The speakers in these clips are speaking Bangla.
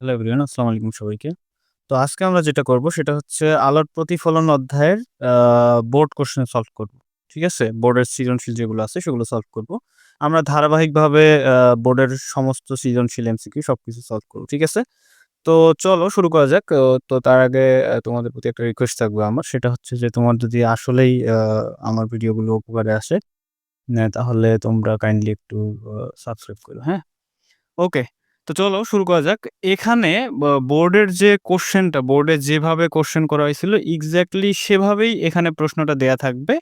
হ্যালো এভরিওয়ান আসসালামু আলাইকুম সবাইকে। তো আজকে আমরা যেটা করব সেটা হচ্ছে আলোর প্রতিফলন অধ্যায়ের বোর্ড কোয়েশ্চেন সলভ করব। ঠিক আছে? বোর্ডের সৃজনশীল যেগুলো আছে সেগুলো সলভ করব। আমরা ধারাবাহিকভাবে বোর্ডের সমস্ত সৃজনশীল এমসিকিউ সবকিছু সলভ করব। ঠিক আছে? তো চলো শুরু করা যাক। তো তার আগে তোমাদের প্রতি একটা রিকোয়েস্ট থাকবে আমার। সেটা হচ্ছে যে তোমার যদি আসলেই আমার ভিডিওগুলো উপকারে আসে, তাহলে তোমরা কাইন্ডলি একটু সাবস্ক্রাইব করো, হ্যাঁ? ওকে। তো চলো শুরু করা যাক। এখানে বোর্ডের যে কোশ্চেনটা বোর্ডে যেভাবে কোয়েশ্চেন করা হয়েছিল এক্সাক্টলি সেভাবেই এখানে প্রশ্নটা দেয়া থাকবে।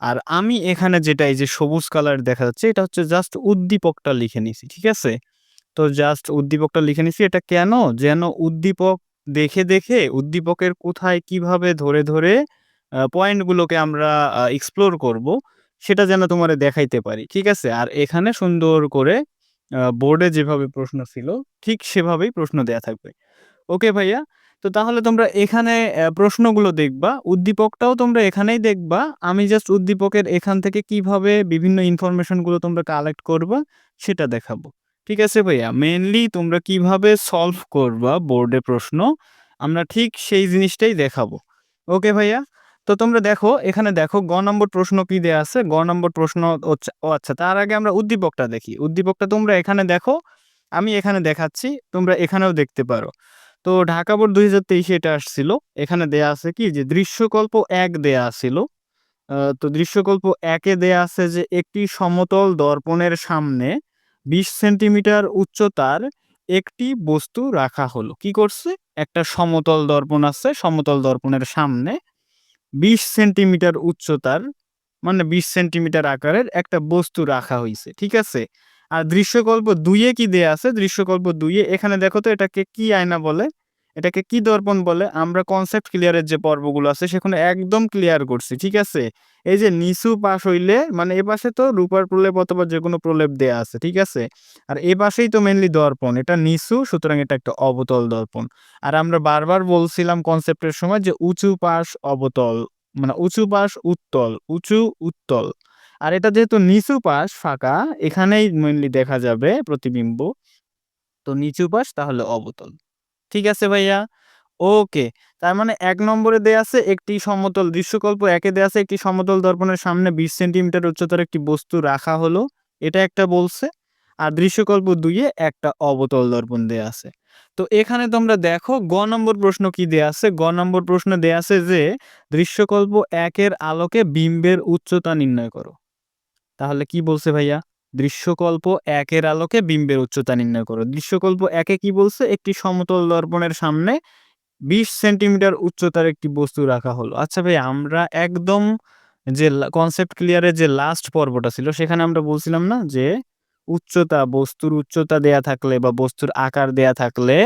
আর আমি এখানে যেটা এই যে সবুজ কালার দেখা যাচ্ছে এটা হচ্ছে জাস্ট উদ্দীপকটা লিখে নিছি। ঠিক আছে? তো জাস্ট উদ্দীপকটা লিখে নিছি। এটা কেন? যেন উদ্দীপক দেখে, দেখে উদ্দীপকের কোথায় কীভাবে ধরে, ধরে পয়েন্টগুলোকে আমরা এক্সপ্লোর করব, সেটা যেন তোমারে দেখাইতে পারি। ঠিক আছে? আর এখানে সুন্দর করে বোর্ডে যেভাবে প্রশ্ন ছিল ঠিক সেভাবেই প্রশ্ন দেয়া থাকবে। ওকে ভাইয়া? তো তাহলে তোমরা এখানে প্রশ্নগুলো দেখবা। উদ্দীপকটাও তোমরা এখানেই দেখবা। আমি জাস্ট উদ্দীপকের এখান থেকে কীভাবে বিভিন্ন ইনফরমেশনগুলো তোমরা কালেক্ট করবা সেটা দেখাবো। ঠিক আছে ভাইয়া? মেনলি তোমরা কীভাবে সলভ করবা বোর্ডে প্রশ্ন, আমরা ঠিক সেই জিনিসটাই দেখাবো। ওকে ভাইয়া? তো তোমরা দেখো, এখানে দেখো গ নম্বর প্রশ্ন কি দেয়া আছে? গ নম্বর প্রশ্ন ও আচ্ছা তার আগে আমরা উদ্দীপকটা দেখি। উদ্দীপকটা তোমরা এখানে দেখো, আমি এখানে দেখাচ্ছি, তোমরা এখানেও দেখতে পারো। তো ঢাকা বোর্ড দুই হাজার তেইশে এটা আসছিল। এখানে দেয়া আছে কি যে দৃশ্যকল্প এক দেয়া আছিল। তো দৃশ্যকল্প একে দেয়া আছে যে একটি সমতল দর্পণের সামনে ২০ সেন্টিমিটার উচ্চতার একটি বস্তু রাখা হলো। কি করছে? একটা সমতল দর্পণ আছে, সমতল দর্পণের সামনে ২০ সেন্টিমিটার উচ্চতার মানে ২০ সেন্টিমিটার আকারের একটা বস্তু রাখা হয়েছে ঠিক আছে? আর দৃশ্যকল্প ২ এ কি দেয়া আছে? দৃশ্যকল্প দুইয়ে, এখানে দেখো তো এটাকে কি আয়না বলে? এটাকে কি দর্পণ বলে? আমরা কনসেপ্ট ক্লিয়ারের যে পর্বগুলো আছে সেখানে একদম ক্লিয়ার করছি। ঠিক আছে? এই যে নিচু পাশ হইলে মানে এপাশে তো রূপার প্রলেপ অথবা যে কোনো প্রলেপ দেয়া আছে। ঠিক আছে? আর এপাশেই তো মেনলি দর্পণ। এটা নিচু সুতরাং এটা একটা অবতল দর্পণ। আর আমরা বারবার বলছিলাম কনসেপ্টের সময় যে উঁচু পাশ অবতল মানে উঁচু পাশ উত্তল, উঁচু উত্তল। আর এটা যেহেতু নিচু পাশ ফাঁকা, এখানেই মেনলি দেখা যাবে প্রতিবিম্ব। তো নিচু পাশ তাহলে অবতল। ঠিক আছে ভাইয়া? ওকে। তার মানে এক নম্বরে দেয়া আছে একটি সমতল দৃশ্যকল্প, একে দেয়া আছে একটি সমতল দর্পণের সামনে ২০ সেন্টিমিটার উচ্চতার একটি বস্তু রাখা হলো। এটা একটা বলছে। আর দৃশ্যকল্প দুইয়ে একটা অবতল দর্পণ দেয়া আছে। তো এখানে তোমরা দেখো, গ নম্বর প্রশ্ন কি দেয়া আছে? গ নম্বর প্রশ্ন দেয়া আছে যে, দৃশ্যকল্প একের আলোকে বিম্বের উচ্চতা নির্ণয় করো। তাহলে কি বলছে ভাইয়া? দৃশ্যকল্প একের আলোকে বিম্বের উচ্চতা নির্ণয় করো। দৃশ্যকল্প ১ এ কি বলছে? একটি সমতল দর্পণের সামনে ২০ সেন্টিমিটার উচ্চতার একটি বস্তু রাখা হলো। আচ্ছা ভাই আমরা একদম যে কনসেপ্ট ক্লিয়ারের যে লাস্ট পর্বটা ছিল সেখানে আমরা বলছিলাম না যে উচ্চতা, বস্তুর উচ্চতা দেয়া থাকলে বা বস্তুর আকার দেয়া থাকলে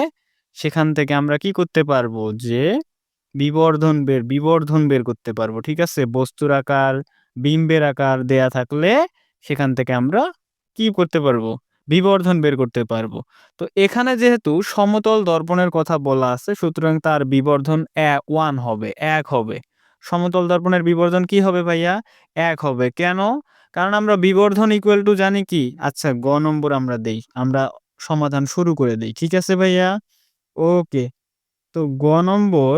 সেখান থেকে আমরা কি করতে পারব? যে বিবর্ধন বের বিবর্ধন বের করতে পারব। ঠিক আছে? বস্তুর আকার, বিম্বের আকার দেয়া থাকলে সেখান থেকে আমরা কি করতে পারব? বিবর্ধন বের করতে পারব। তো এখানে যেহেতু সমতল দর্পণের কথা বলা আছে সুতরাং তার বিবর্ধন 1 হবে, এক হবে। সমতল দর্পণের বিবর্ধন কি হবে ভাইয়া? এক হবে। কেন? কারণ আমরা বিবর্ধন ইকুয়াল টু জানি কি? আচ্ছা গ নম্বর আমরা দেই। আমরা সমাধান শুরু করে দেই। ঠিক আছে ভাইয়া? ওকে। তো গ নম্বর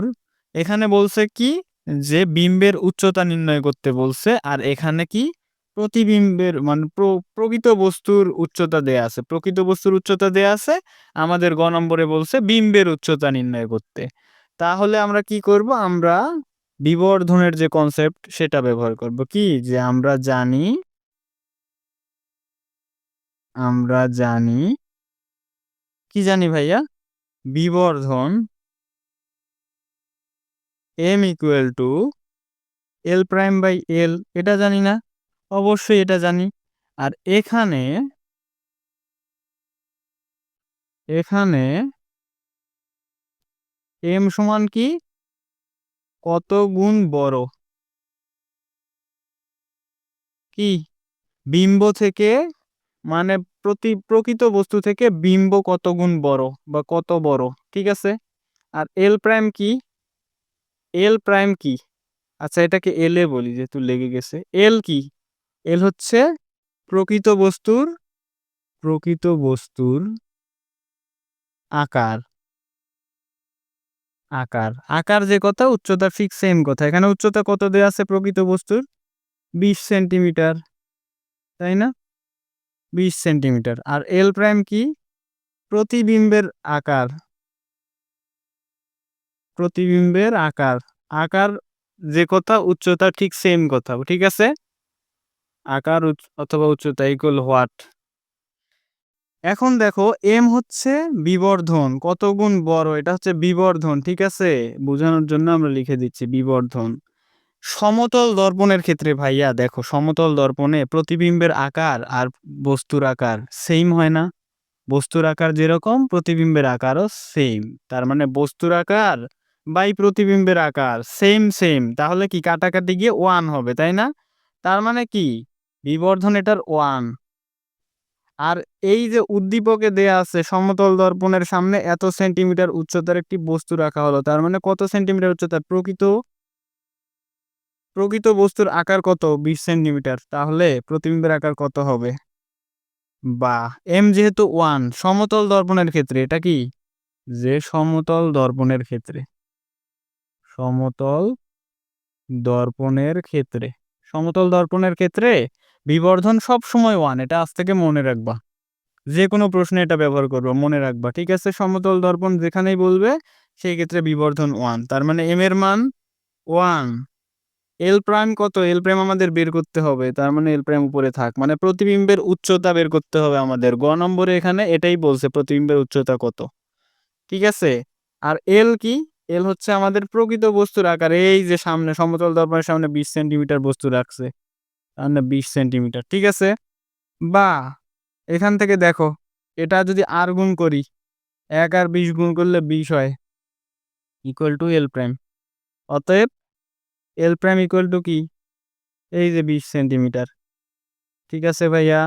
এখানে বলছে কি? যে বিম্বের উচ্চতা নির্ণয় করতে বলছে। আর এখানে কি? প্রতিবিম্বের মানে প্র, প্রকৃত বস্তুর উচ্চতা দেয়া আছে। প্রকৃত বস্তুর উচ্চতা দেয়া আছে। আমাদের গ নম্বরে বলছে বিম্বের উচ্চতা নির্ণয় করতে। তাহলে আমরা কি করব? আমরা বিবর্ধনের যে কনসেপ্ট সেটা ব্যবহার করব। কি? যে আমরা জানি আমরা জানি, কি জানি ভাইয়া? বিবর্ধন M equal to L prime by L এটা জানি না? অবশ্যই এটা জানি। আর এখানে এখানে এম সমান কি? কত গুণ বড়? কি? বিম্ব থেকে মানে প্রতি, প্রকৃত বস্তু থেকে বিম্ব কত গুণ বড় বা কত বড়। ঠিক আছে? আর এল প্রাইম কি? এল প্রাইম কি? আচ্ছা এটাকে L এ বলি যেহেতু লেগে গেছে। এল কি? L হচ্ছে প্রকৃত বস্তুর প্রকৃত বস্তুর আকার। আকার। আকার যে কথা, উচ্চতা ঠিক সেম কথা। এখানে উচ্চতা কত দেওয়া আছে প্রকৃত বস্তুর? বিশ সেন্টিমিটার, তাই না? বিশ সেন্টিমিটার। আর এল প্রাইম কি? প্রতিবিম্বের আকার। প্রতিবিম্বের আকার। আকার যে কথা, উচ্চতা ঠিক সেম কথা। ঠিক আছে? আকার অথবা উচ্চতা ইকুয়াল হোয়াট এখন দেখো এম হচ্ছে বিবর্ধন। কত গুণ বড়? এটা হচ্ছে বিবর্ধন, ঠিক আছে? বোঝানোর জন্য আমরা লিখে দিচ্ছি বিবর্ধন। সমতল দর্পণের ক্ষেত্রে ভাইয়া, দেখো, সমতল দর্পণে প্রতিবিম্বের আকার আর বস্তুর আকার সেম হয় না। বস্তুর আকার যেরকম, প্রতিবিম্বের আকারও সেম তার মানে বস্তুর আকার বাই প্রতিবিম্বের আকার সেম সেম তাহলে কি কাটাকাটি গিয়ে ওয়ান হবে, তাই না? তার মানে কি? বিবর্ধন এটার ওয়ান আর এই যে উদ্দীপকে দেয়া আছে সমতল দর্পণের সামনে এত সেন্টিমিটার উচ্চতার একটি বস্তু রাখা হলো, তার মানে কত সেন্টিমিটার উচ্চতার প্রকৃত প্রকৃত বস্তুর আকার কত? বিশ সেন্টিমিটার তাহলে প্রতিবিম্বের আকার কত হবে? বা এম যেহেতু ওয়ান সমতল দর্পণের ক্ষেত্রে এটা কি? যে সমতল দর্পণের ক্ষেত্রে, সমতল দর্পণের ক্ষেত্রে। সমতল দর্পণের ক্ষেত্রে বিবর্ধন সব সময় ওয়ান এটা আজ থেকে মনে রাখবা। যে কোনো প্রশ্নে এটা ব্যবহার করব, মনে রাখবা, ঠিক আছে? সমতল দর্পণ যেখানেই বলবে, সেই ক্ষেত্রে বিবর্ধন ওয়ান তার মানে এম এর মান ওয়ান এল প্রাইম কত? এল প্রাইম আমাদের বের করতে হবে, তার মানে এল প্রাইম উপরে থাক মানে প্রতিবিম্বের উচ্চতা বের করতে হবে আমাদের। গ নম্বরে এখানে এটাই বলছে, প্রতিবিম্বের উচ্চতা কত? ঠিক আছে? আর এল কি? এল হচ্ছে আমাদের প্রকৃত বস্তুর আকার। এই যে সামনে, সমতল দর্পণের সামনে বিশ সেন্টিমিটার বস্তু রাখছে। তাহলে বিশ সেন্টিমিটার, ঠিক আছে? বা, এখান থেকে দেখো, এটা যদি আর গুণ করি, এক আর বিশ গুণ করলে বিশ হয়। ইকুয়াল টু এল প্রাইম অতএব এল প্রাইম ইকুয়াল টু কি? এই যে বিশ সেন্টিমিটার। ঠিক আছে ভাইয়া?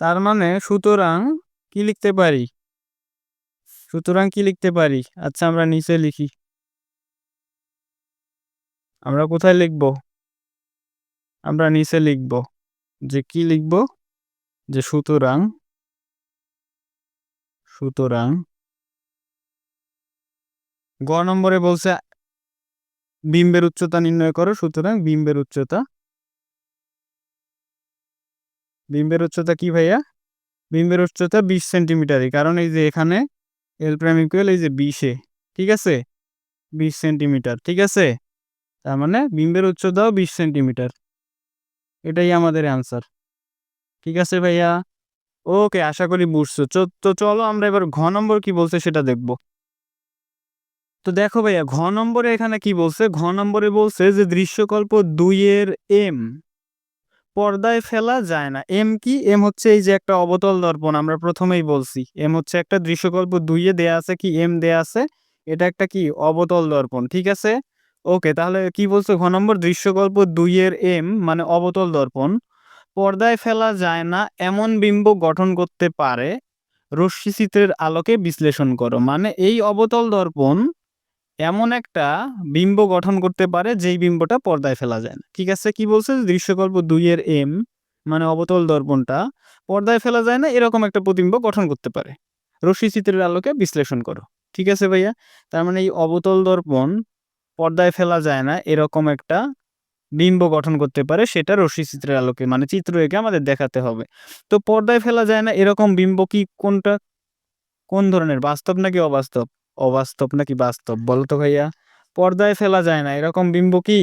তার মানে সুতরাং কি লিখতে পারি? সুতরাং কি লিখতে পারি? আচ্ছা আমরা নিচে লিখি। আমরা কোথায় লিখব? আমরা নিচে লিখব যে কি লিখব? যে সুতরাং সুতরাং গ নম্বরে বলছে, বিম্বের উচ্চতা নির্ণয় করো, সুতরাং বিম্বের উচ্চতা। বিম্বের উচ্চতা কি ভাইয়া? বিম্বের উচ্চতা বিশ সেন্টিমিটারই, কারণ এই যে এখানে এল প্রাইম ইকুয়াল এই যে বিশে, ঠিক আছে? বিশ সেন্টিমিটার, ঠিক আছে? তার মানে বিম্বের উচ্চতাও বিশ সেন্টিমিটার। এটাই আমাদের অ্যান্সার ঠিক আছে ভাইয়া? ওকে আশা করি বুঝছ। তো চলো আমরা এবার ঘ নম্বর কি বলছে সেটা দেখব। তো দেখো ভাইয়া, ঘ নম্বরে এখানে কি বলছে? ঘ নম্বরে বলছে যে দৃশ্যকল্প দুইয়ের এম পর্দায় ফেলা যায় না। এম কি? এম হচ্ছে এই যে একটা অবতল দর্পণ, আমরা প্রথমেই বলছি। এম হচ্ছে একটা দৃশ্যকল্প দুইয়ে দেয়া আছে কি? এম দেয়া আছে, এটা একটা কি? অবতল দর্পণ। ঠিক আছে? ওকে, তাহলে কি বলছে? ঘ নম্বর, দৃশ্যকল্প দুইয়ের এম মানে অবতল দর্পণ। পর্দায় ফেলা যায় না, এমন বিম্ব গঠন করতে পারে। রশ্মি চিত্রের আলোকে বিশ্লেষণ করো। মানে এই অবতল দর্পণ এমন একটা বিম্ব গঠন করতে পারে, যেই বিম্বটা পর্দায় ফেলা যায় না। ঠিক আছে? কি বলছে? দৃশ্যকল্প দুইয়ের এম মানে অবতল দর্পণটা পর্দায় ফেলা যায় না, এরকম একটা প্রতিবিম্ব গঠন করতে পারে। রশ্মি চিত্রের আলোকে বিশ্লেষণ করো। ঠিক আছে ভাইয়া? তার মানে এই অবতল দর্পণ পর্দায় ফেলা যায় না, এরকম একটা বিম্ব গঠন করতে পারে, সেটা রশ্মিচিত্রের আলোকে মানে চিত্র এঁকে আমাদের দেখাতে হবে। তো পর্দায় ফেলা যায় না, এরকম বিম্ব কি কোনটা, কোন ধরনের, বাস্তব নাকি অবাস্তব? অবাস্তব নাকি বাস্তব, বলো তো ভাইয়া। পর্দায় ফেলা যায় না, এরকম বিম্ব কি?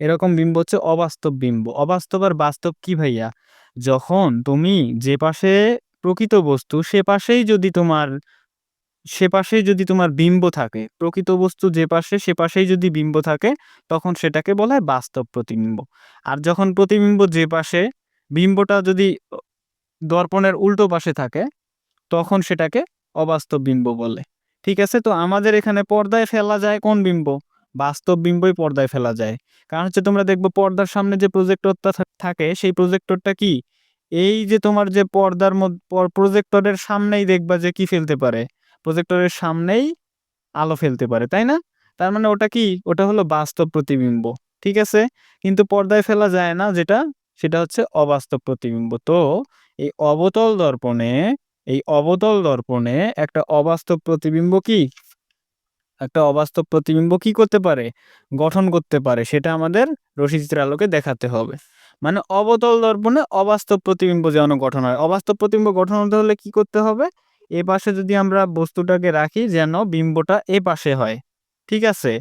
এরকম বিম্ব হচ্ছে অবাস্তব বিম্ব। অবাস্তব আর বাস্তব কি ভাইয়া? যখন তুমি যে পাশে প্রকৃত বস্তু, সে পাশেই যদি তোমার সে পাশেই যদি তোমার বিম্ব থাকে, প্রকৃত বস্তু যে পাশে, সে পাশেই যদি বিম্ব থাকে, তখন সেটাকে বলা হয় বাস্তব প্রতিবিম্ব। আর যখন প্রতিবিম্ব যে পাশে, বিম্বটা যদি দর্পণের উল্টো পাশে থাকে, তখন সেটাকে অবাস্তব বিম্ব বলে। ঠিক আছে? তো আমাদের এখানে পর্দায় ফেলা যায় কোন বিম্ব? বাস্তব বিম্বই পর্দায় ফেলা যায়। কারণ হচ্ছে তোমরা দেখবে পর্দার সামনে যে প্রজেক্টরটা থাকে, সেই প্রজেক্টরটা কি? এই যে তোমার যে পর্দার প্রজেক্টরের সামনেই দেখবা যে কি ফেলতে পারে। প্রজেক্টরের সামনেই আলো ফেলতে পারে, তাই না? তার মানে ওটা কি? ওটা হলো বাস্তব প্রতিবিম্ব, ঠিক আছে? কিন্তু পর্দায় ফেলা যায় না যেটা, সেটা হচ্ছে অবাস্তব প্রতিবিম্ব। তো এই অবতল দর্পণে, এই অবতল দর্পণে একটা অবাস্তব প্রতিবিম্ব কি? একটা অবাস্তব প্রতিবিম্ব কি করতে পারে? গঠন করতে পারে, সেটা আমাদের রশ্মিচিত্রের আলোকে দেখাতে হবে। মানে অবতল দর্পণে অবাস্তব প্রতিবিম্ব যেন গঠন হয়। অবাস্তব প্রতিবিম্ব গঠন হতে হলে কি করতে হবে? এ পাশে যদি আমরা বস্তুটাকে রাখি যেন বিম্বটা এ পাশে হয়, ঠিক আছে?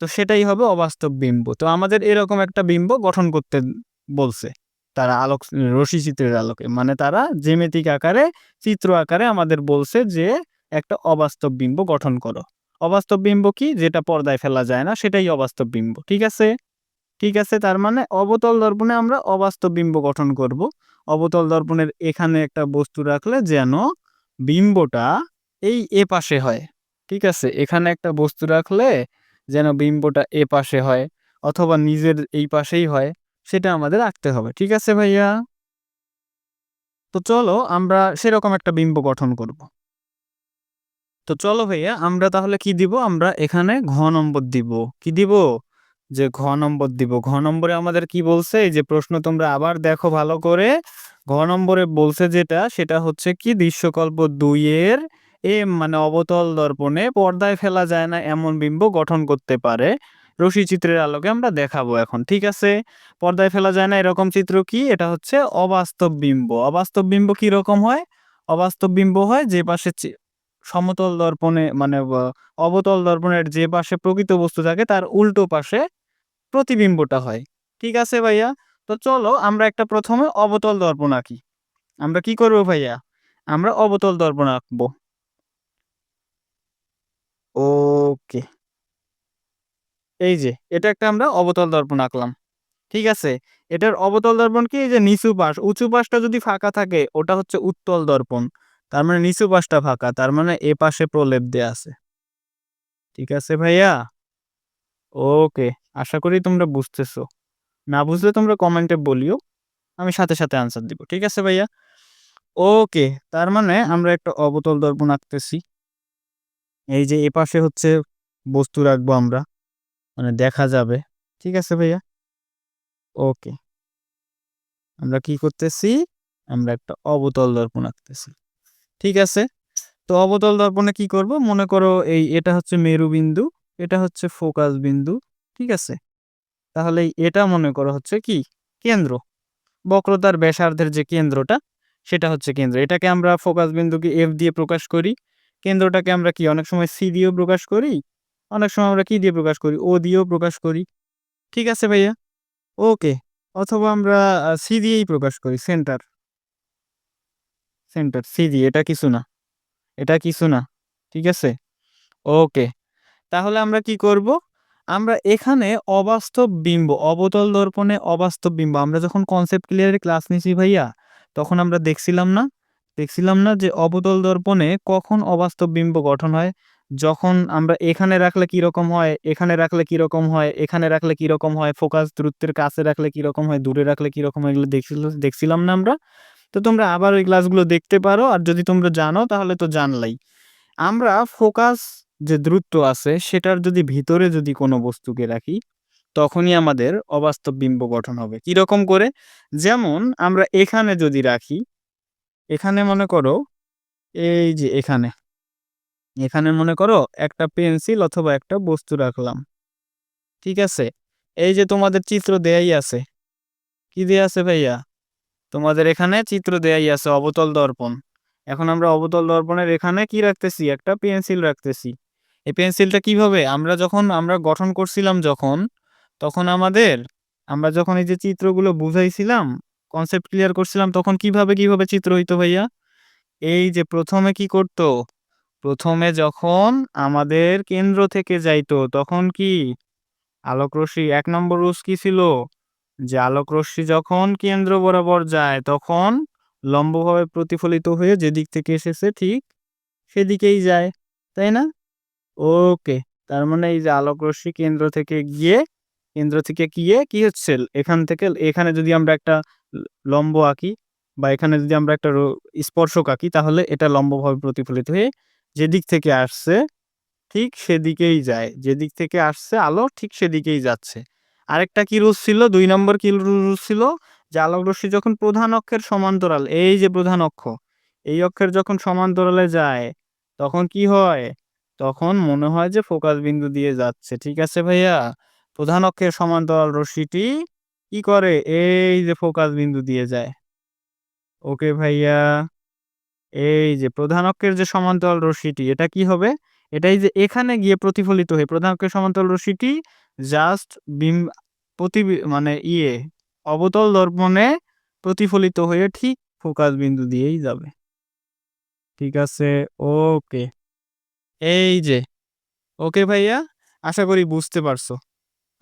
তো সেটাই হবে অবাস্তব বিম্ব। তো আমাদের এরকম একটা বিম্ব গঠন করতে বলছে তারা আলোক, রশ্মি চিত্রের আলোকে। মানে তারা জ্যামিতিক আকারে, চিত্র আকারে আমাদের বলছে যে একটা অবাস্তব বিম্ব গঠন করো। অবাস্তব বিম্ব কি? যেটা পর্দায় ফেলা যায় না, সেটাই অবাস্তব বিম্ব, ঠিক আছে? ঠিক আছে, তার মানে অবতল দর্পণে আমরা অবাস্তব বিম্ব গঠন করব। অবতল দর্পণের এখানে একটা বস্তু রাখলে যেন বিম্বটা এই এ পাশে হয়, ঠিক আছে? এখানে একটা বস্তু রাখলে যেন বিম্বটা এ পাশে হয় অথবা নিজের এই পাশেই হয়, সেটা আমাদের আঁকতে হবে, ঠিক আছে ভাইয়া? তো চলো আমরা সেরকম একটা বিম্ব গঠন করব। তো চলো ভাইয়া, আমরা তাহলে কি দিব? আমরা এখানে ঘ নম্বর দিব। কি দিব? যে ঘ নম্বর দিব। ঘ নম্বরে আমাদের কি বলছে? যে প্রশ্ন তোমরা আবার দেখো ভালো করে। ঘ নম্বরে বলছে যেটা, সেটা হচ্ছে কি, দৃশ্যকল্প দুইয়ের এ মানে অবতল দর্পণে পর্দায় ফেলা যায় না এমন বিম্ব গঠন করতে পারে। রশি চিত্রের আলোকে আমরা দেখাবো এখন, ঠিক আছে? পর্দায় ফেলা যায় না এরকম চিত্র কি? এটা হচ্ছে অবাস্তব বিম্ব। অবাস্তব বিম্ব কি রকম হয়? অবাস্তব বিম্ব হয় যে পাশে সমতল দর্পণে মানে অবতল দর্পণের যে পাশে প্রকৃত বস্তু থাকে, তার উল্টো পাশে প্রতিবিম্বটা হয়। ঠিক আছে ভাইয়া? তো চলো আমরা একটা প্রথমে অবতল দর্পণ আঁকি। আমরা কি করব ভাইয়া? আমরা অবতল দর্পণ আঁকবো। ওকে। এই যে, এটা একটা আমরা অবতল দর্পণ আঁকলাম। ঠিক আছে? এটার অবতল দর্পণ কি? এই যে নিচু পাশ। উঁচু পাশটা যদি ফাঁকা থাকে, ওটা হচ্ছে উত্তল দর্পণ। তার মানে নিচু পাশটা ফাঁকা। তার মানে এ পাশে প্রলেপ দেয়া আছে। ঠিক আছে ভাইয়া? ওকে। আশা করি তোমরা বুঝতেছো। না বুঝলে তোমরা কমেন্টে বলিও, আমি সাথে সাথে আনসার দিব, ঠিক আছে ভাইয়া? ওকে তার মানে আমরা একটা অবতল দর্পণ আঁকতেছি। এই যে এ পাশে হচ্ছে বস্তু রাখব আমরা মানে দেখা যাবে, ঠিক আছে ভাইয়া? ওকে আমরা কি করতেছি? আমরা একটা অবতল দর্পণ আঁকতেছি, ঠিক আছে? তো অবতল দর্পণে কি করব? মনে করো এই, এটা হচ্ছে মেরু বিন্দু এটা হচ্ছে ফোকাস বিন্দু, ঠিক আছে? তাহলে এটা মনে করো হচ্ছে কি? কেন্দ্র। বক্রতার ব্যাসার্ধের যে কেন্দ্রটা, সেটা হচ্ছে কেন্দ্র। এটাকে আমরা ফোকাস বিন্দুকে এফ দিয়ে প্রকাশ করি। কেন্দ্রটাকে আমরা কি, অনেক সময় সি দিয়েও প্রকাশ করি, অনেক সময় আমরা কি দিয়ে প্রকাশ করি? ও দিয়েও প্রকাশ করি। ঠিক আছে ভাইয়া? ওকে। অথবা আমরা সি দিয়েই প্রকাশ করি, সেন্টার। সেন্টার সি দিয়ে। এটা কিছু না। এটা কিছু না। ঠিক আছে? ওকে। তাহলে আমরা কি করব? আমরা এখানে অবাস্তব বিম্ব, অবতল দর্পণে অবাস্তব বিম্ব, আমরা যখন কনসেপ্ট ক্লিয়ারের ক্লাস নিছি ভাইয়া, তখন আমরা দেখছিলাম না দেখছিলাম না যে অবতল দর্পণে কখন অবাস্তব বিম্ব গঠন হয়, যখন আমরা এখানে রাখলে কি রকম হয়, এখানে রাখলে কি রকম হয়, এখানে রাখলে কি রকম হয় ফোকাস দূরত্বের কাছে রাখলে কি রকম হয়, দূরে রাখলে কি রকম হয়, এগুলো দেখছিল, দেখছিলাম না আমরা, তো তোমরা আবার ওই ক্লাসগুলো দেখতে পারো, আর যদি তোমরা জানো তাহলে তো জানলাই। আমরা ফোকাস যে দূরত্ব আছে, সেটার যদি ভিতরে যদি কোনো বস্তুকে রাখি, তখনই আমাদের অবাস্তব বিম্ব গঠন হবে। কি রকম করে? যেমন আমরা এখানে যদি রাখি, এখানে মনে করো, এই যে এখানে এখানে মনে করো একটা পেন্সিল অথবা একটা বস্তু রাখলাম। ঠিক আছে? এই যে তোমাদের চিত্র দেয়াই আছে। কি দেয়া আছে ভাইয়া? তোমাদের এখানে চিত্র দেয়াই আছে, অবতল দর্পণ। এখন আমরা অবতল দর্পণের এখানে কি রাখতেছি? একটা পেন্সিল রাখতেছি। এই পেন্সিলটা কীভাবে আমরা যখন, আমরা গঠন করছিলাম যখন, তখন আমাদের, আমরা যখন এই যে চিত্রগুলো বুঝাইছিলাম কনসেপ্ট ক্লিয়ার করছিলাম, তখন কীভাবে কীভাবে চিত্র হইতো ভাইয়া? এই যে প্রথমে কি করতো? প্রথমে যখন আমাদের কেন্দ্র থেকে যাইতো, তখন কি? আলোকরশ্মি, এক নম্বর রুলস কি ছিল? যে আলোকরশ্মি যখন কেন্দ্র বরাবর যায়, তখন লম্বভাবে প্রতিফলিত হয়ে যেদিক থেকে এসেছে ঠিক সেদিকেই যায়, তাই না? ওকে। তার মানে এই যে আলোকরশ্মি কেন্দ্র থেকে গিয়ে, কেন্দ্র থেকে গিয়ে কি হচ্ছে? এখান থেকে, এখানে যদি আমরা একটা লম্ব আঁকি বা এখানে যদি আমরা একটা স্পর্শক আঁকি, তাহলে এটা লম্বভাবে প্রতিফলিত হয়ে যেদিক থেকে আসছে, ঠিক সেদিকেই যায়। যেদিক থেকে আসছে আলো, ঠিক সেদিকেই যাচ্ছে। আরেকটা কি রুল ছিল? দুই নম্বর কি রুল ছিল? যে আলোক রশ্মি যখন প্রধান অক্ষের সমান্তরাল, এই যে প্রধান অক্ষ, এই অক্ষের যখন সমান্তরালে যায়, তখন কি হয়? তখন মনে হয় যে ফোকাস বিন্দু দিয়ে যাচ্ছে। ঠিক আছে ভাইয়া? প্রধান অক্ষের সমান্তরাল রশ্মিটি কি করে? এই যে ফোকাস বিন্দু দিয়ে যায়। ওকে ভাইয়া? এই যে প্রধান অক্ষের যে সমান্তরাল রশ্মিটি, এটা কি হবে? এটাই যে এখানে গিয়ে প্রতিফলিত হয়ে প্রধান অক্ষের সমান্তরাল রশ্মিটি জাস্ট বিম প্রতি মানে ইয়ে অবতল দর্পণে প্রতিফলিত হয়ে ঠিক ফোকাস বিন্দু দিয়েই যাবে। ঠিক আছে? ওকে। এই যে, ওকে ভাইয়া? আশা করি বুঝতে পারছ।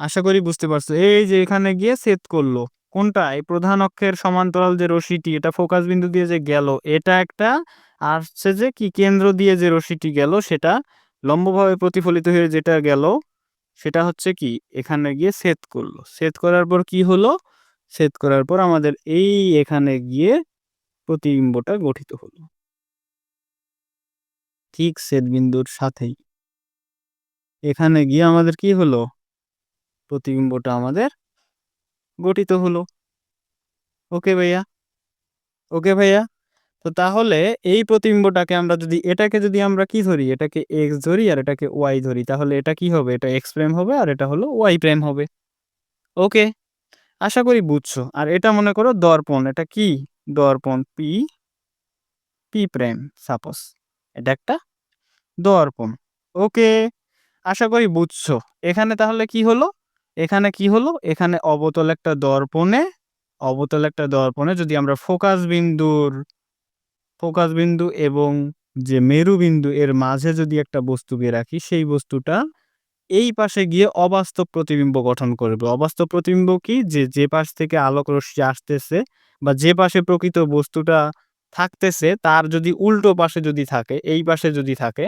আশা করি বুঝতে পারছ। এই যে, এখানে গিয়ে সেট করল। কোনটা? এই প্রধান অক্ষের সমান্তরাল যে রশিটি এটা ফোকাস বিন্দু দিয়ে যে গেল, এটা একটা আসছে যে কি কেন্দ্র দিয়ে যে রশিটি গেল, সেটা লম্বভাবে প্রতিফলিত হয়ে যেটা গেল, সেটা হচ্ছে কি? এখানে গিয়ে সেট করল। সেট করার পর কি হলো? সেট করার পর আমাদের এই এখানে গিয়ে প্রতিবিম্বটা গঠিত হলো। ঠিক সেট বিন্দুর সাথেই। এখানে গিয়ে আমাদের কি হলো? প্রতিবিম্বটা আমাদের গঠিত হলো। ওকে ভাইয়া? ওকে ভাইয়া? তো তাহলে এই প্রতিবিম্বটাকে আমরা যদি, এটাকে যদি আমরা কি ধরি? এটাকে এক্স ধরি আর এটাকে ওয়াই ধরি। তাহলে এটা কি হবে? এটা এক্স প্রেম হবে আর এটা হলো ওয়াই প্রেম হবে। ওকে? আশা করি বুঝছ। আর এটা মনে করো দর্পণ। এটা কি? দর্পণ পি পি প্রেম সাপোজ। এটা একটা দর্পণ। ওকে, আশা করি বুঝছ। এখানে তাহলে কি হলো? এখানে কি হলো? এখানে অবতল একটা দর্পণে, অবতল একটা দর্পণে যদি আমরা ফোকাস বিন্দুর, ফোকাস বিন্দু এবং যে মেরু বিন্দু এর মাঝে যদি একটা বস্তুকে রাখি, সেই বস্তুটা এই পাশে গিয়ে অবাস্তব প্রতিবিম্ব গঠন করবে। অবাস্তব প্রতিবিম্ব কি? যে যে পাশ থেকে আলোক রশ্মি আসতেছে বা যে পাশে প্রকৃত বস্তুটা থাকতেছে, তার যদি উল্টো পাশে যদি থাকে, এই পাশে যদি থাকে,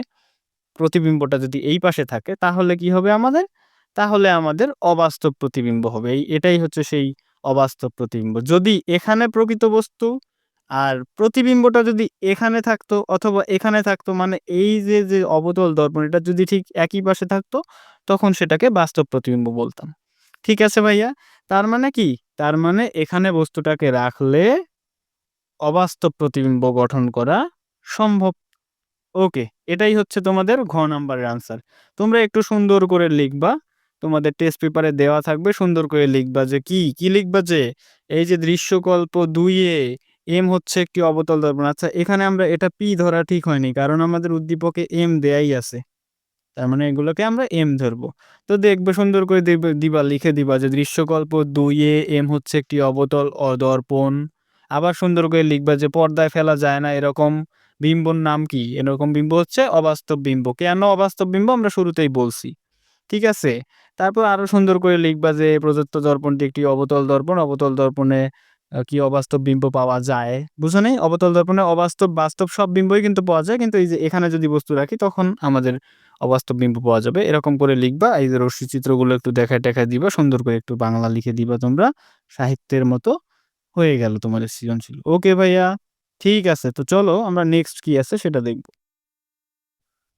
প্রতিবিম্বটা যদি এই পাশে থাকে, তাহলে কি হবে আমাদের? তাহলে আমাদের অবাস্তব প্রতিবিম্ব হবে। এই, এটাই হচ্ছে সেই অবাস্তব প্রতিবিম্ব। যদি এখানে প্রকৃত বস্তু আর প্রতিবিম্বটা যদি এখানে থাকতো অথবা এখানে থাকতো মানে এই যে যে অবতল দর্পণ, এটা যদি ঠিক একই পাশে থাকতো, তখন সেটাকে বাস্তব প্রতিবিম্ব বলতাম। ঠিক আছে ভাইয়া? তার মানে কি? তার মানে এখানে বস্তুটাকে রাখলে অবাস্তব প্রতিবিম্ব গঠন করা সম্ভব। ওকে, এটাই হচ্ছে তোমাদের ঘ নাম্বারের আনসার তোমরা একটু সুন্দর করে লিখবা। তোমাদের টেস্ট পেপারে দেওয়া থাকবে, সুন্দর করে লিখবা যে কি? কি লিখবা যে? এই যে দৃশ্যকল্প দুইয়ে এম হচ্ছে একটি অবতল দর্পণ। আচ্ছা এখানে আমরা এটা পি ধরা ঠিক হয়নি, কারণ আমাদের উদ্দীপকে এম দেয়াই আছে। তার মানে এগুলোকে আমরা এম ধরবো। তো দেখবে, সুন্দর করে দিবা লিখে দিবা যে দৃশ্যকল্প দুইয়ে এম হচ্ছে একটি অবতল অদর্পণ। আবার সুন্দর করে লিখবা যে পর্দায় ফেলা যায় না, এরকম বিম্বর নাম কি? এরকম বিম্ব হচ্ছে অবাস্তব বিম্ব। কেন অবাস্তব বিম্ব? আমরা শুরুতেই বলছি। ঠিক আছে? তারপর আরও সুন্দর করে লিখবা যে প্রদত্ত দর্পণটি একটি অবতল দর্পণ। অবতল দর্পণে কি অবাস্তব বিম্ব পাওয়া যায়? বুঝো নেই? অবতল দর্পণে অবাস্তব, বাস্তব সব বিম্বই কিন্তু পাওয়া যায়। কিন্তু এই যে এখানে যদি বস্তু রাখি, তখন আমাদের অবাস্তব বিম্ব পাওয়া যাবে। এরকম করে লিখবা। এই যে রশ্মি চিত্রগুলো একটু দেখায় টেখায় দিবা। সুন্দর করে একটু বাংলা লিখে দিবা তোমরা সাহিত্যের মতো। হয়ে গেল তোমাদের সৃজনশীল ওকে ভাইয়া, ঠিক আছে তো চলো আমরা নেক্সট কি আছে সেটা দেখব।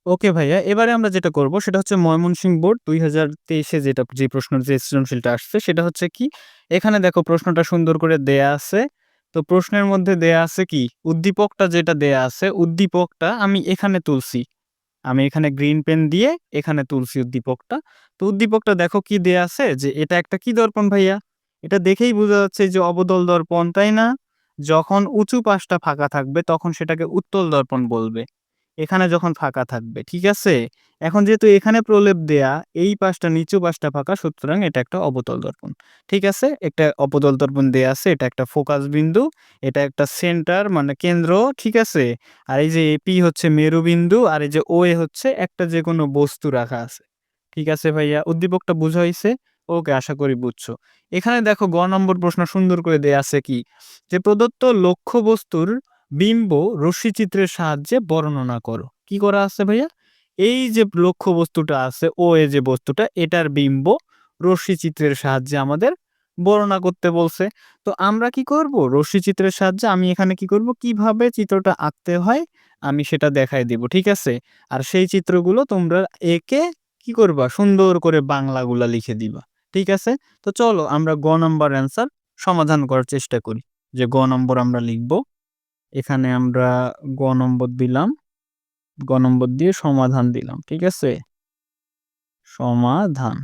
ওকে ভাইয়া, এবারে আমরা যেটা করব সেটা হচ্ছে ময়মনসিংহ বোর্ড দুই হাজার তেইশে যেটা, যে প্রশ্ন যে সৃজনশীলটা আসছে সেটা হচ্ছে কি, এখানে দেখো প্রশ্নটা সুন্দর করে দেয়া আছে। তো প্রশ্নের মধ্যে দেয়া আছে কি, উদ্দীপকটা যেটা দেয়া আছে, উদ্দীপকটা আমি এখানে তুলছি। আমি এখানে গ্রিন পেন দিয়ে এখানে তুলছি উদ্দীপকটা। তো উদ্দীপকটা দেখো কি দেয়া আছে, যে এটা একটা কি দর্পণ ভাইয়া? এটা দেখেই বোঝা যাচ্ছে যে অবদল দর্পণ, তাই না? যখন উঁচু পাশটা ফাঁকা থাকবে, তখন সেটাকে উত্তল দর্পণ বলবে। এখানে যখন ফাঁকা থাকবে, ঠিক আছে? এখন যেহেতু এখানে প্রলেপ দেয়া, এই পাশটা, নিচু পাশটা ফাঁকা, সুতরাং এটা একটা অবতল দর্পণ। ঠিক আছে? একটা অবতল দর্পণ দেয়া আছে, এটা একটা ফোকাস বিন্দু, এটা একটা সেন্টার মানে কেন্দ্র, ঠিক আছে? আর এই যে এপি হচ্ছে মেরু বিন্দু আর এই যে ও এ হচ্ছে একটা যে কোনো বস্তু রাখা আছে। ঠিক আছে ভাইয়া? উদ্দীপকটা বোঝা হয়েছে ওকে, আশা করি বুঝছ। এখানে দেখো গ নম্বর প্রশ্ন সুন্দর করে দেয়া আছে কি? যে প্রদত্ত লক্ষ্য বস্তুর বিম্ব রশ্মিচিত্রের সাহায্যে বর্ণনা করো। কি করা আছে ভাইয়া? এই যে লক্ষ্য বস্তুটা আছে, ও এ যে বস্তুটা, এটার বিম্ব রশ্মিচিত্রের সাহায্যে আমাদের বর্ণনা করতে বলছে। তো আমরা কি করব? রশ্মিচিত্রের সাহায্যে আমি এখানে কি করব? কীভাবে চিত্রটা আঁকতে হয়, আমি সেটা দেখাই দিব, ঠিক আছে? আর সেই চিত্রগুলো তোমরা একে কি করবা? সুন্দর করে বাংলাগুলা লিখে দিবা। ঠিক আছে? তো চলো আমরা গ নম্বর অ্যান্সার সমাধান করার চেষ্টা করি। যে গ নম্বর আমরা লিখব। এখানে আমরা গ নম্বর দিলাম। গ নম্বর দিয়ে সমাধান দিলাম, ঠিক আছে? সমাধান।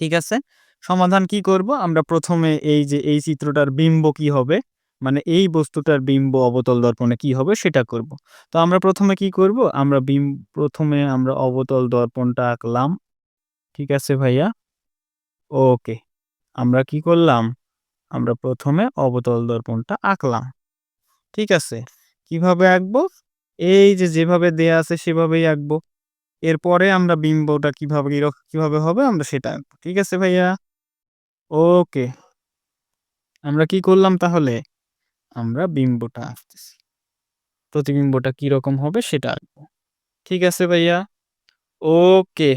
ঠিক আছে? সমাধান কি করব? আমরা প্রথমে এই যে এই চিত্রটার বিম্ব কি হবে? মানে এই বস্তুটার বিম্ব অবতল দর্পণে কি হবে সেটা করব। তো আমরা প্রথমে কি করব? আমরা বিম প্রথমে আমরা অবতল দর্পণটা আঁকলাম। ঠিক আছে ভাইয়া। ওকে, আমরা কি করলাম? আমরা প্রথমে অবতল দর্পণটা আঁকলাম। ঠিক আছে, কীভাবে আঁকবো? এই যে যেভাবে দেয়া আছে সেভাবেই আঁকবো। এরপরে আমরা বিম্বটা কীভাবে কীভাবে হবে আমরা সেটা আঁকবো। ঠিক আছে ভাইয়া? ওকে, আমরা কি করলাম তাহলে? আমরা বিম্বটা আঁকতেছি। প্রতিবিম্বটা কি রকম হবে সেটা আঁকবো। ঠিক আছে ভাইয়া? ওকে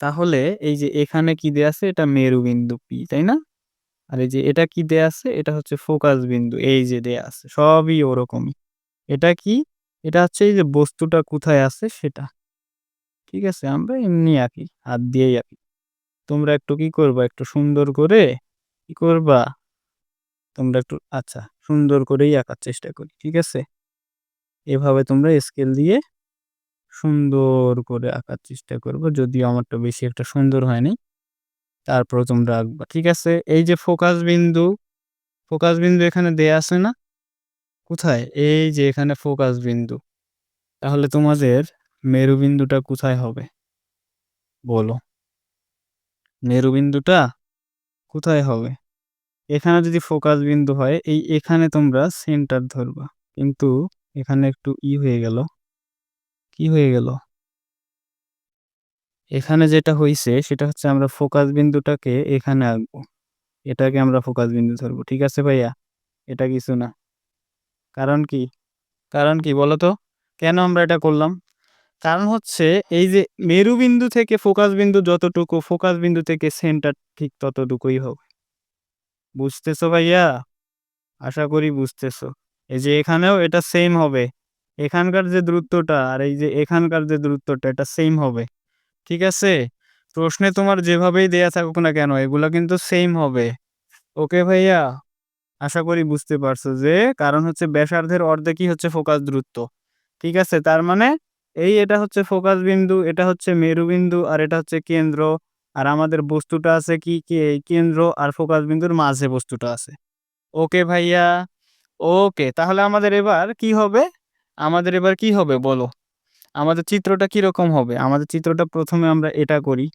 তাহলে এই যে এখানে কি দেয়া আছে? এটা মেরু বিন্দু পি তাই না? আর এই যে এটা কি দেয়া আছে? এটা হচ্ছে ফোকাস বিন্দু, এই যে দেয়া আছে, সবই ওরকমই। এটা কি? এটা হচ্ছে এই যে বস্তুটা কোথায় আছে? সেটা। ঠিক আছে, আমরা এমনি আঁকি, হাত দিয়েই আঁকি। তোমরা একটু কি করবা? একটু সুন্দর করে কি করবা? তোমরা একটু আচ্ছা সুন্দর করেই আঁকার চেষ্টা করি, ঠিক আছে? এভাবে তোমরা স্কেল দিয়ে সুন্দর করে আঁকার চেষ্টা করব। যদিও আমারটা বেশি একটা সুন্দর হয়নি। তারপর তোমরা আঁকবা, ঠিক আছে? এই যে ফোকাস বিন্দু ফোকাস বিন্দু এখানে দেয়া আছে না? কোথায়? এই যে এখানে ফোকাস বিন্দু। তাহলে তোমাদের মেরুবিন্দুটা কোথায় হবে? বলো। মেরুবিন্দুটা কোথায় হবে? এখানে যদি ফোকাস বিন্দু হয়, এই এখানে তোমরা সেন্টার ধরবা। কিন্তু এখানে একটু ই হয়ে গেল। কি হয়ে গেল? এখানে যেটা হইছে, সেটা হচ্ছে আমরা ফোকাস বিন্দুটাকে এখানে আঁকবো। এটাকে আমরা ফোকাস বিন্দু ধরবো, ঠিক আছে ভাইয়া? এটা কিছু না। কারণ কি? কারণ কি বলো তো কেন আমরা এটা করলাম? কারণ হচ্ছে এই যে মেরুবিন্দু থেকে ফোকাস বিন্দু যতটুকু ফোকাস বিন্দু থেকে সেন্টার ঠিক ততটুকুই হবে। বুঝতেছো ভাইয়া? আশা করি বুঝতেছো। এই যে এখানেও এটা সেম হবে। এখানকার যে দূরত্বটা আর এই যে এখানকার যে দূরত্বটা, এটা সেম হবে। ঠিক আছে? প্রশ্নে তোমার যেভাবেই দেয়া থাকুক না কেন, এগুলো কিন্তু সেম হবে। ওকে ভাইয়া? আশা করি বুঝতে পারছ যে, কারণ হচ্ছে ব্যাসার্ধের অর্ধেকই হচ্ছে ফোকাস দূরত্ব। ঠিক আছে? তার মানে এই এটা হচ্ছে ফোকাস বিন্দু, এটা হচ্ছে মেরুবিন্দু আর এটা হচ্ছে কেন্দ্র। আর আমাদের বস্তুটা আছে কি কি কেন্দ্র আর ফোকাস বিন্দুর মাঝে বস্তুটা আছে। ওকে ভাইয়া? ওকে তাহলে আমাদের এবার কি হবে? আমাদের এবার কি হবে বলো? আমাদের চিত্রটা কি রকম হবে? আমাদের চিত্রটা প্রথমে আমরা এটা করি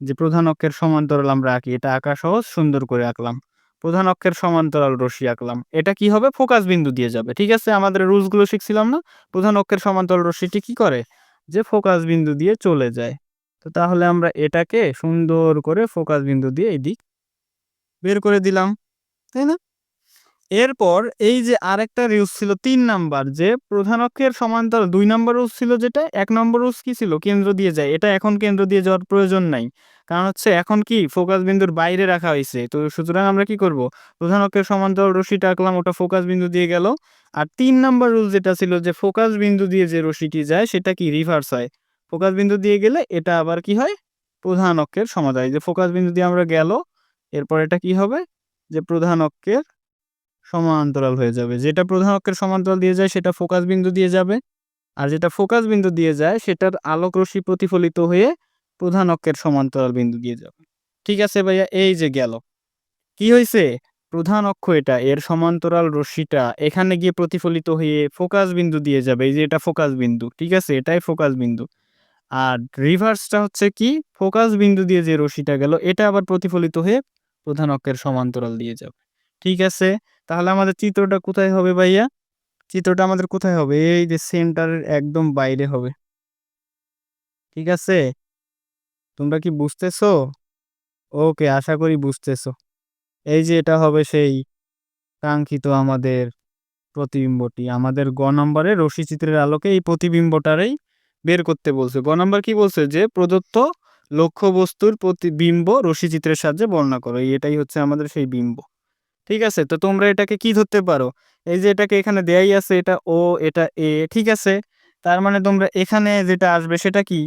যে প্রধান অক্ষের সমান্তরাল আমরা আঁকি। এটা আঁকা সহজ, সুন্দর করে আঁকলাম। প্রধান অক্ষের সমান্তরাল রশি আঁকলাম। এটা কি হবে? ফোকাস বিন্দু দিয়ে যাবে। ঠিক আছে? আমাদের রুলসগুলো শিখছিলাম না? প্রধান অক্ষের সমান্তরাল রশ্মিটি কি করে? যে ফোকাস বিন্দু দিয়ে চলে যায়। তো তাহলে আমরা এটাকে সুন্দর করে ফোকাস বিন্দু দিয়ে এই দিক বের করে দিলাম। তাই না? এরপর এই যে আরেকটা রুলস ছিল তিন নাম্বার, যে প্রধান অক্ষের সমান্তরাল দুই নম্বর রুলস ছিল যেটা, এক নম্বর রুলস কি ছিল? কেন্দ্র দিয়ে যায়। এটা এখন কেন্দ্র দিয়ে যাওয়ার প্রয়োজন নাই। কারণ হচ্ছে এখন কি ফোকাস বিন্দুর বাইরে রাখা হয়েছে। তো সুতরাং আমরা কি করব? প্রধান অক্ষের সমান্তরাল রশ্মিটা আঁকলাম, ওটা ফোকাস বিন্দু দিয়ে গেল। আর তিন নম্বর রুল যেটা ছিল, যে ফোকাস বিন্দু দিয়ে যে রশিটি যায়, সেটা কি রিভার্স হয়? ফোকাস বিন্দু দিয়ে গেলে এটা আবার কি হয়? প্রধান অক্ষের সমাধান যে ফোকাস বিন্দু দিয়ে আমরা গেল, এরপর এটা কি হবে? যে প্রধান অক্ষের সমান্তরাল হয়ে যাবে। যেটা প্রধান অক্ষের সমান্তরাল দিয়ে যায়, সেটা ফোকাস বিন্দু দিয়ে যাবে। আর যেটা ফোকাস বিন্দু দিয়ে যায়, সেটার আলোক রশ্মি প্রতিফলিত হয়ে প্রধান অক্ষের সমান্তরাল বিন্দু দিয়ে যাবে। ঠিক আছে ভাইয়া, এই যে গেল। কি হয়েছে প্রধান অক্ষ এটা, এর সমান্তরাল রশ্মিটা এখানে গিয়ে প্রতিফলিত হয়ে ফোকাস বিন্দু দিয়ে যাবে। এই যে এটা ফোকাস বিন্দু, ঠিক আছে? এটাই ফোকাস বিন্দু। আর রিভার্সটা হচ্ছে কি? ফোকাস বিন্দু দিয়ে যে রশ্মিটা গেল, এটা আবার প্রতিফলিত হয়ে প্রধান অক্ষের সমান্তরাল দিয়ে যাবে। ঠিক আছে? তাহলে আমাদের চিত্রটা কোথায় হবে ভাইয়া? চিত্রটা আমাদের কোথায় হবে? এই যে সেন্টারের একদম বাইরে হবে। ঠিক আছে? তোমরা কি বুঝতেছো? ওকে, আশা করি বুঝতেছো। এই যে এটা হবে সেই কাঙ্ক্ষিত আমাদের প্রতিবিম্বটি। আমাদের গ নম্বরে রশ্মি চিত্রের আলোকে এই প্রতিবিম্বটারই বের করতে বলছে। গ নম্বর কি বলছে? যে প্রদত্ত লক্ষ্য বস্তুর প্রতিবিম্ব রশ্মি চিত্রের সাহায্যে বর্ণনা করো। এটাই হচ্ছে আমাদের সেই বিম্ব। ঠিক আছে তো তোমরা এটাকে কি ধরতে পারো এই যে এটাকে এখানে দেয়াই আছে এটা ও এটা এ ঠিক আছে তার মানে তোমরা এখানে যেটা আসবে সেটা কি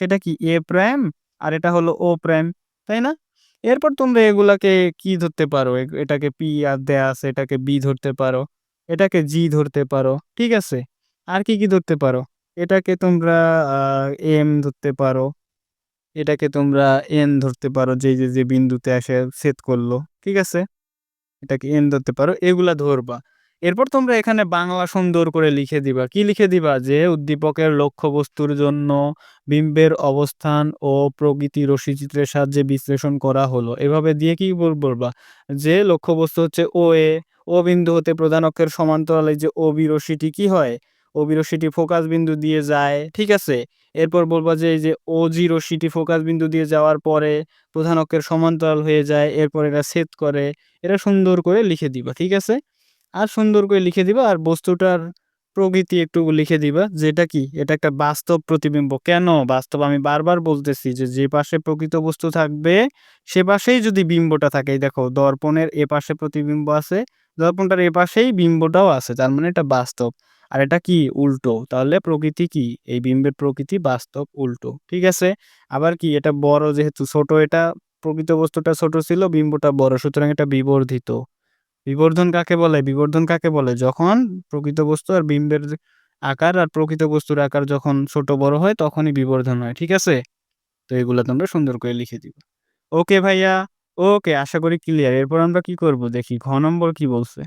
সেটা কি এ প্রাইম আর এটা হলো ও প্রাইম তাই না এরপর তোমরা এগুলাকে কি ধরতে পারো এটাকে পি আর দেয়া আছে এটাকে বি ধরতে পারো এটাকে জি ধরতে পারো ঠিক আছে আর কি, কি ধরতে পারো? এটাকে তোমরা এম ধরতে পারো। এটাকে তোমরা এন ধরতে পারো যে, যে, যে, বিন্দুতে এসে ছেদ করল। ঠিক আছে? এটাকে এন ধরতে পারো। এগুলা ধরবা। এরপর তোমরা এখানে বাংলা সুন্দর করে লিখে দিবা। কি লিখে দিবা? যে উদ্দীপকের লক্ষ্যবস্তুর জন্য বিম্বের অবস্থান ও প্রকৃতি রশ্মিচিত্রের সাহায্যে বিশ্লেষণ করা হলো। এভাবে দিয়ে কি বলবা? যে লক্ষ্যবস্তু হচ্ছে ও এ ও বিন্দু হতে প্রধান অক্ষের সমান্তরালে যে OB রশ্মিটি কি হয়? OB রশ্মিটি ফোকাস বিন্দু দিয়ে যায়। ঠিক আছে? এরপর বলব যে এই যে ও জিরো সিটি ফোকাস বিন্দু দিয়ে যাওয়ার পরে প্রধান অক্ষের সমান্তরাল হয়ে যায়। এরপর এটা ছেদ করে। এটা সুন্দর করে লিখে দিবা। ঠিক আছে? আর সুন্দর করে লিখে দিবা আর বস্তুটার প্রকৃতি একটু লিখে দিবা, যেটা কি এটা একটা বাস্তব প্রতিবিম্ব কেন বাস্তব আমি বারবার বলতেছি যে যে পাশে প্রকৃত বস্তু থাকবে, সে পাশেই যদি বিম্বটা থাকে দেখো, দর্পণের এ পাশে প্রতিবিম্ব আছে, দর্পণটার এ পাশেই বিম্বটাও আছে, তার মানে এটা বাস্তব আর এটা কি উল্টো? তাহলে প্রকৃতি কি? এই বিম্বের প্রকৃতি বাস্তব উল্টো, ঠিক আছে? আবার কি, এটা বড় যেহেতু, ছোট এটা প্রকৃত বস্তুটা ছোট ছিল, বিম্বটা বড়, সুতরাং এটা বিবর্ধিত। বিবর্ধন কাকে বলে? বিবর্ধন কাকে বলে? যখন প্রকৃত বস্তু আর বিম্বের আকার আর প্রকৃত বস্তুর আকার যখন ছোট বড় হয়, তখনই বিবর্ধন হয়, ঠিক আছে? তো এগুলো তোমরা সুন্দর করে লিখে দিবে। ওকে ভাইয়া, ওকে, আশা করি ক্লিয়ার এরপর আমরা কি করব? দেখি, ঘ নম্বর কি বলছে?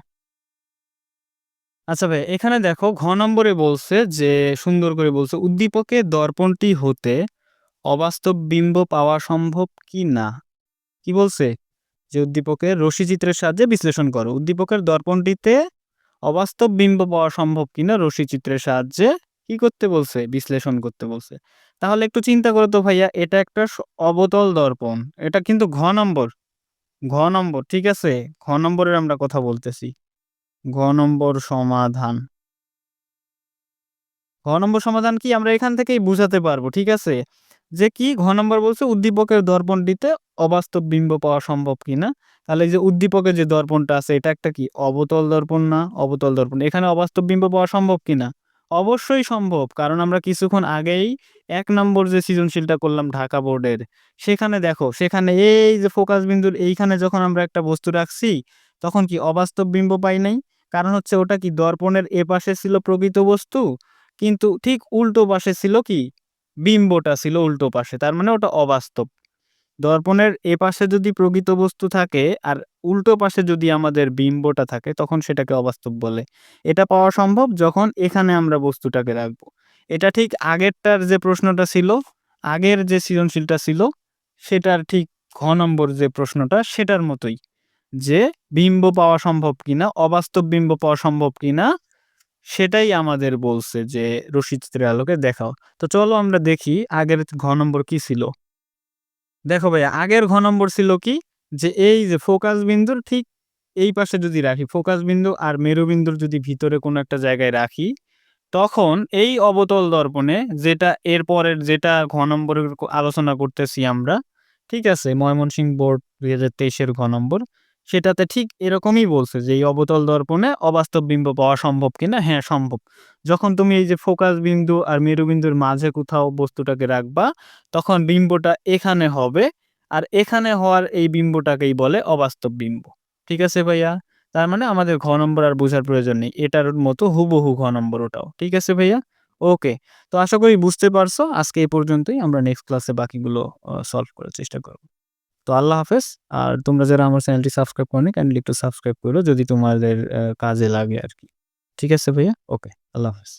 আচ্ছা ভাই, এখানে দেখো ঘ নম্বরে বলছে যে, সুন্দর করে বলছে, উদ্দীপকে দর্পণটি হতে অবাস্তব বিম্ব পাওয়া সম্ভব কি না? কি বলছে? যে উদ্দীপকের রশ্মিচিত্রের সাহায্যে বিশ্লেষণ করো। উদ্দীপকের দর্পণটিতে অবাস্তব বিম্ব পাওয়া সম্ভব কি কিনা রশ্মিচিত্রের সাহায্যে কি করতে বলছে? বিশ্লেষণ করতে বলছে। তাহলে একটু চিন্তা করো তো ভাইয়া, এটা একটা অবতল দর্পণ। এটা কিন্তু ঘ নম্বর। ঘ নম্বর, ঠিক আছে? ঘ নম্বরের আমরা কথা বলতেছি। ঘ নম্বর সমাধান। ঘ নম্বর সমাধান কি? আমরা এখান থেকেই বুঝাতে পারব, ঠিক আছে? যে কি? ঘ নম্বর বলছে উদ্দীপকের দর্পণটিতে অবাস্তব বিম্ব পাওয়া সম্ভব কিনা? তাহলে যে উদ্দীপকের যে দর্পণটা আছে, এটা একটা কি? অবতল দর্পণ না অবতল দর্পণ? এখানে অবাস্তব বিম্ব পাওয়া সম্ভব কিনা? অবশ্যই সম্ভব, কারণ আমরা কিছুক্ষণ আগেই এক নম্বর যে সৃজনশীলটা করলাম ঢাকা বোর্ডের, সেখানে দেখো, সেখানে এই যে ফোকাস বিন্দুর এইখানে যখন আমরা একটা বস্তু রাখছি তখন কি অবাস্তব বিম্ব পাই নাই? কারণ হচ্ছে ওটা কি দর্পণের এ পাশে ছিল প্রকৃত বস্তু? কিন্তু ঠিক উল্টো পাশে ছিল কি? বিম্বটা ছিল উল্টো পাশে, তার মানে ওটা অবাস্তব। দর্পণের এ পাশে যদি প্রকৃত বস্তু থাকে আর উল্টো পাশে যদি আমাদের বিম্বটা থাকে, তখন সেটাকে অবাস্তব বলে। এটা পাওয়া সম্ভব যখন এখানে আমরা বস্তুটাকে রাখব। এটা ঠিক আগেরটার যে প্রশ্নটা ছিল, আগের যে সৃজনশীলটা ছিল, সেটার ঠিক ঘ নম্বর যে প্রশ্নটা, সেটার মতোই। যে বিম্ব পাওয়া সম্ভব কিনা, অবাস্তব বিম্ব পাওয়া সম্ভব কিনা, সেটাই আমাদের বলছে যে রশ্মিচিত্রের আলোকে দেখাও। তো চলো আমরা দেখি আগের ঘ নম্বর কি ছিল। দেখো ভাই আগের ঘ নম্বর ছিল কি? যে এই যে ফোকাস বিন্দুর ঠিক এই পাশে যদি রাখি, ফোকাস বিন্দু আর মেরুবিন্দুর যদি ভিতরে কোনো একটা জায়গায় রাখি, তখন এই অবতল দর্পণে যেটা এরপরের যেটা ঘ নম্বরের আলোচনা করতেছি আমরা, ঠিক আছে? ময়মনসিংহ বোর্ড দুই হাজার তেইশের ঘ নম্বর সেটাতে ঠিক এরকমই বলছে যে, এই অবতল দর্পণে অবাস্তব বিম্ব পাওয়া সম্ভব কিনা? হ্যাঁ সম্ভব। যখন তুমি এই যে ফোকাস বিন্দু আর মেরুবিন্দুর মাঝে কোথাও বস্তুটাকে রাখবা, তখন বিম্বটা এখানে হবে আর এখানে হওয়ার এই বিম্বটাকেই বলে অবাস্তব বিম্ব। ঠিক আছে ভাইয়া? তার মানে আমাদের ঘ নম্বর আর বোঝার প্রয়োজন নেই। এটার মতো হুবহু ঘ নম্বর ওটাও। ঠিক আছে ভাইয়া? ওকে। তো আশা করি বুঝতে পারছ। আজকে এই পর্যন্তই। আমরা নেক্সট ক্লাসে বাকিগুলো সলভ করার চেষ্টা করব। তো আল্লাহ হাফেজ। আর তোমরা যারা আমার চ্যানেলটি সাবস্ক্রাইব করনি কাইন্ডলি একটু সাবস্ক্রাইব করো, যদি তোমাদের কাজে লাগে আর কি। ঠিক আছে ভাইয়া? ওকে আল্লাহ হাফেজ।